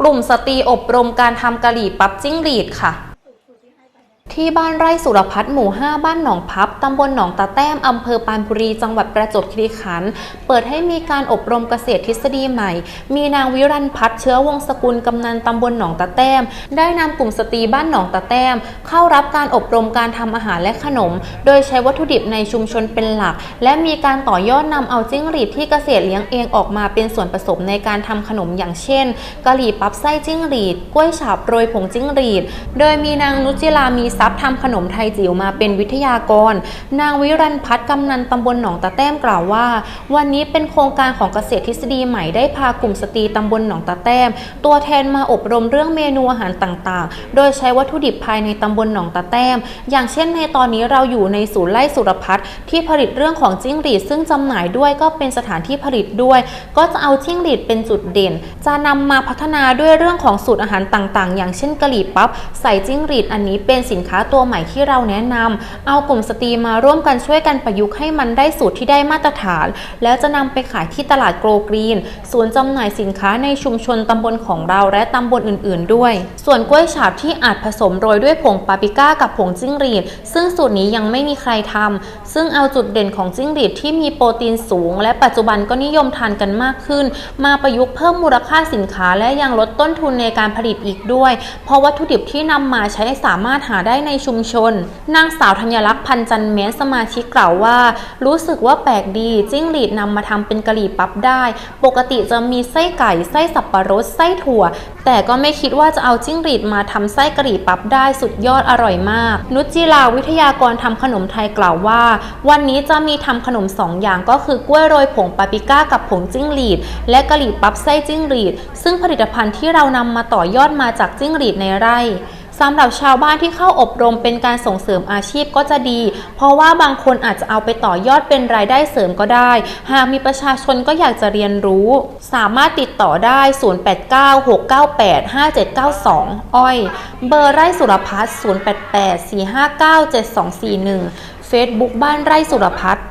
กลุ่มสตรีอบรมการทำกะหรี่ปั๊บจิ้งหรีดค่ะ ที่บ้านไร่สุรพัฒน์หมู่ 5 บ้านหนองพับ ตำบลหนองตาแต้ม อำเภอปานบุรี จังหวัดประจวบคีรีขันธ์ เปิดให้มีการอบรมเกษตรทฤษฎีใหม่ มีนางวิรันพัฒน์เชื้อวงศ์สกุลกำนันตำบลหนองตาแต้ม ได้นำกลุ่มสตรีบ้านหนองตาแต้ม เข้ารับการอบรมการทำอาหารและขนม โดยใช้วัตถุดิบในชุมชนเป็นหลัก และมีการต่อยอดนำเอาจิ้งหรีดที่เกษตรเลี้ยงเองออกมาเป็นส่วนผสมในการทำขนมอย่างเช่นกะหรี่ปั๊บไส้จิ้งหรีด กล้วยฉาบโรยผงจิ้งหรีด โดยมีนางนุจิลามีทรัพย์ทำขนมไทยจิ๋วมาเป็นวิทยากร นางวิรันพัฒน์กำนันตำบลหนองตาแต้มกล่าวว่า วันนี้เป็นโครงการของเกษตรทฤษฎีใหม่ได้พากลุ่มสตรีตำบลหนองตาแต้ม ตัวแทนมาอบรมเรื่องเมนูอาหารต่างๆ โดยใช้วัตถุดิบภายในตำบลหนองตาแต้ม อย่างเช่นในตอนนี้เราอยู่ในศูนย์ไร่สุรพัฒน์ที่ผลิตเรื่องของจิ้งหรีดซึ่งจำหน่ายด้วยก็เป็นสถานที่ผลิตด้วย ก็จะเอาจิ้งหรีดเป็นจุดเด่น จะนำมาพัฒนาด้วยเรื่องของสูตรอาหารต่างๆ อย่างเช่นกะหรี่ปั๊บใส่จิ้งหรีดอันนี้เป็นสินค้าตัวใหม่ที่เราแนะนำเอากลุ่มสตรีมาร่วมกันช่วยกันประยุกต์ให้มันได้สูตรที่ได้มาตรฐาน แล้วจะนำไปขายที่ตลาดโกลกรีน ศูนย์จำหน่ายสินค้าในชุมชนตำบลของเราและตำบลอื่น ๆ ด้วย ส่วนกล้วยฉาบที่อาจผสมโรยด้วยผงปาปริก้ากับผงจิ้งหรีด ซึ่งสูตรนี้ยังไม่มีใครทำซึ่งเอาจุดเด่นของจิ้งหรีดที่มีโปรตีนสูง และปัจจุบันก็นิยมทานกันมากขึ้น มาประยุกต์เพิ่มมูลค่าสินค้าและยังลดต้นทุนในการผลิตอีกด้วย เพราะวัตถุดิบที่นำมาใช้สามารถหาได้ในชุมชน นางสาวธัญลักษณ์พันจันเม้นสมาชิกกล่าวว่า รู้สึกว่าแปลกดีจิ้งหรีดนำมาทำเป็นกะหรี่ปั๊บได้ ปกติจะมีไส้ไก่ไส้สับปะรดไส้ถั่ว แต่ก็ไม่คิดว่าจะเอาจิ้งหรีดมาทำไส้กะหรี่ปั๊บได้สุดยอดอร่อยมาก นุชจิลาวิทยากรทำขนมไทยกล่าวว่า วันนี้จะมีทำขนมสองอย่างก็คือกล้วยโรยผงปาปิก้ากับผงจิ้งหรีด และกะหรี่ปั๊บไส้จิ้งหรีด ซึ่งผลิตภัณฑ์ที่เรานำมาต่อยอดมาจากจิ้งหรีดในไร่ สำหรับชาวบ้านที่เข้าอบรมเป็นการส่งเสริมอาชีพก็จะดี เพราะว่าบางคนอาจจะเอาไปต่อยอดเป็นรายได้เสริมก็ได้ หากมีประชาชนก็อยากจะเรียนรู้ สามารถติดต่อได้ 0896985792 อ้อย เบอร์ไร่สุรพัฒน์0884597241เฟซบุ๊กบ้านไร่สุรพัฒน์